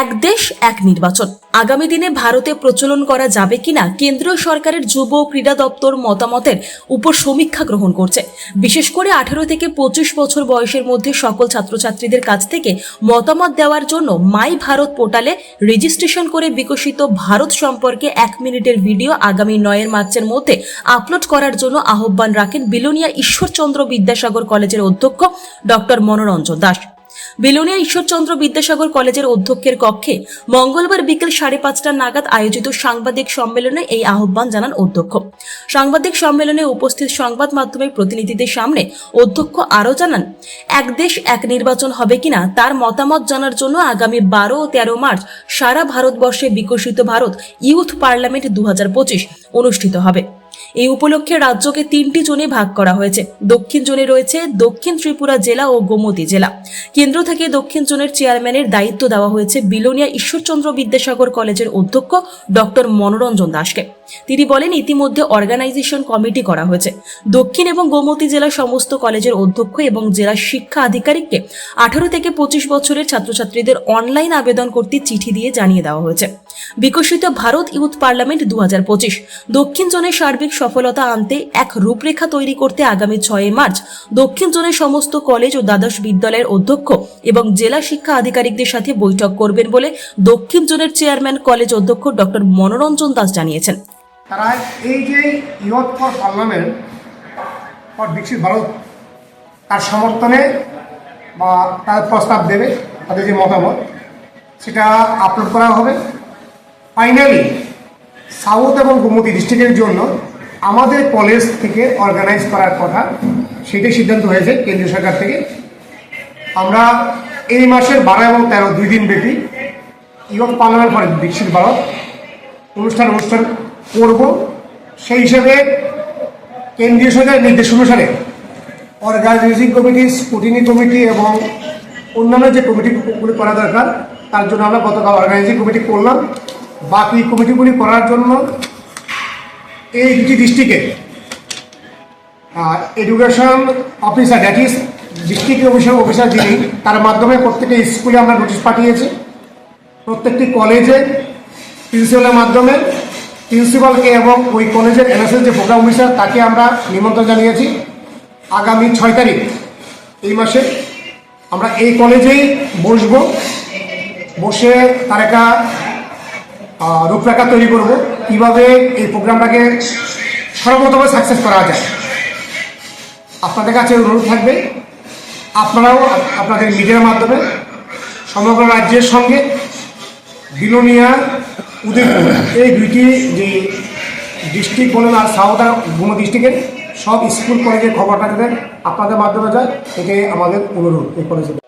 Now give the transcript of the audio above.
এক দেশ, এক নির্বাচন। আগামী দিনে ভারতে প্রচলন করা যাবে কিনা কেন্দ্রীয় সরকারের যুব ও ক্রীড়া দপ্তর মতামতের উপর সমীক্ষা গ্রহণ করছে। বিশেষ করে আঠারো থেকে পঁচিশ বছর বয়সের মধ্যে সকল ছাত্রছাত্রীদের কাছ থেকে মতামত দেওয়ার জন্য মাই ভারত পোর্টালে রেজিস্ট্রেশন করে বিকশিত ভারত সম্পর্কে এক মিনিটের ভিডিও আগামী নয়ের মার্চের মধ্যে আপলোড করার জন্য আহ্বান রাখেন বিলোনিয়া ঈশ্বরচন্দ্র বিদ্যাসাগর কলেজের অধ্যক্ষ ডক্টর মনোরঞ্জন দাস। বিলোনিয়া ঈশ্বরচন্দ্র বিদ্যাসাগর কলেজের অধ্যক্ষের কক্ষে মঙ্গলবার বিকেল সাড়ে পাঁচটা নাগাদ আয়োজিত সাংবাদিক সম্মেলনে এই আহ্বান জানান অধ্যক্ষ। সাংবাদিক সম্মেলনে উপস্থিত সংবাদ মাধ্যমের প্রতিনিধিদের সামনে অধ্যক্ষ আরও জানান, এক দেশ, এক নির্বাচন হবে কিনা তার মতামত জানার জন্য আগামী বারো ও তেরো মার্চ সারা ভারতবর্ষে বিকশিত ভারত ইউথ পার্লামেন্ট দু হাজার পঁচিশ অনুষ্ঠিত হবে। এই উপলক্ষে রাজ্যকে তিনটি জোনে ভাগ করা হয়েছে। দক্ষিণ জোনে রয়েছে দক্ষিণ ত্রিপুরা জেলা ও গোমতী জেলা। কেন্দ্র থেকে দক্ষিণ জোনের চেয়ারম্যানের দায়িত্ব দেওয়া হয়েছে বিলোনিয়া ঈশ্বরচন্দ্র বিদ্যাসাগর কলেজের অধ্যক্ষ ডক্টর মনোরঞ্জন দাসকে। তিনি বলেন, ইতিমধ্যে অর্গানাইজেশন কমিটি করা হয়েছে। দক্ষিণ এবং গোমতী জেলার সমস্ত কলেজের অধ্যক্ষ এবং জেলা শিক্ষা আধিকারিককে আঠারো থেকে পঁচিশ বছরের ছাত্রছাত্রীদের অনলাইন আবেদন করতে চিঠি দিয়ে জানিয়ে দেওয়া হয়েছে। বিকশিত ভারত ইউথ পার্লামেন্ট দু হাজার পঁচিশ। দক্ষিণ জোনের সার্বিক সফলতা আনতে এক রূপরেখা তৈরি করতে আগামী ছয় মার্চ দক্ষিণ জোনের সমস্ত কলেজ ও দ্বাদশ বিদ্যালয়ের অধ্যক্ষ এবং জেলা শিক্ষা আধিকারিকদের সাথে বৈঠক করবেন বলে দক্ষিণ জোনের চেয়ারম্যান কলেজ অধ্যক্ষ ডক্টর মনোরঞ্জন দাস জানিয়েছেন। তারা এই যে ইউথ ফর পার্লামেন্ট ফর বিকশিত ভারত, তার সমর্থনে বা তার প্রস্তাব দেবে, তাদের যে মতামত, সেটা আপলোড করা হবে। ফাইনালি সাউথ এবং গোমতী ডিস্ট্রিক্টের জন্য আমাদের কলেজ থেকে অর্গানাইজ করার কথা, সেটাই সিদ্ধান্ত হয়েছে কেন্দ্রীয় সরকার থেকে। আমরা এই মাসের বারো এবং তেরো, দুই দিন ব্যাপী ইউথ পার্লামেন্ট ফর বিকশিত ভারত অনুষ্ঠান অনুষ্ঠান করব। সেই হিসেবে কেন্দ্রীয় সরকারের নির্দেশ অনুসারে অর্গানাইজিং কমিটি স্কুটিনি কমিটি এবং অন্যান্য যে কমিটিগুলি করা দরকার, তার জন্য আমরা গতকাল অর্গানাইজিং কমিটি করলাম। বাকি কমিটিগুলি করার জন্য এই দুটি ডিস্ট্রিক্টে education officer that is district officer officer যিনি, তার মাধ্যমে প্রত্যেকটা স্কুলে আমরা নোটিশ পাঠিয়েছি। প্রত্যেকটি কলেজে প্রিন্সিপালের মাধ্যমে প্রিন্সিপালকে এবং ওই কলেজের এনএসএস যে প্রোগ্রাম অফিসার তাকে আমরা নিমন্ত্রণ জানিয়েছি। আগামী ছয় তারিখ, এই মাসে আমরা এই কলেজেই বসবো। বসে তার একটা রূপরেখা তৈরি করব। কীভাবে এই প্রোগ্রামটাকে সর্বতভাবে সাকসেস করা যায়। আপনাদের কাছে অনুরোধ থাকবে, আপনারাও আপনাদের মিডিয়ার মাধ্যমে সমগ্র রাজ্যের সঙ্গে বিলোনিয়া উদয়পুর, এই দুইটি যে ডিস্ট্রিক্ট বলেন আর আর গুমো ডিস্ট্রিক্টের সব স্কুল কলেজের খবরটা যাতে আপনাদের মাধ্যমে যায়, এটাই আমাদের অনুরোধ এই কলেজে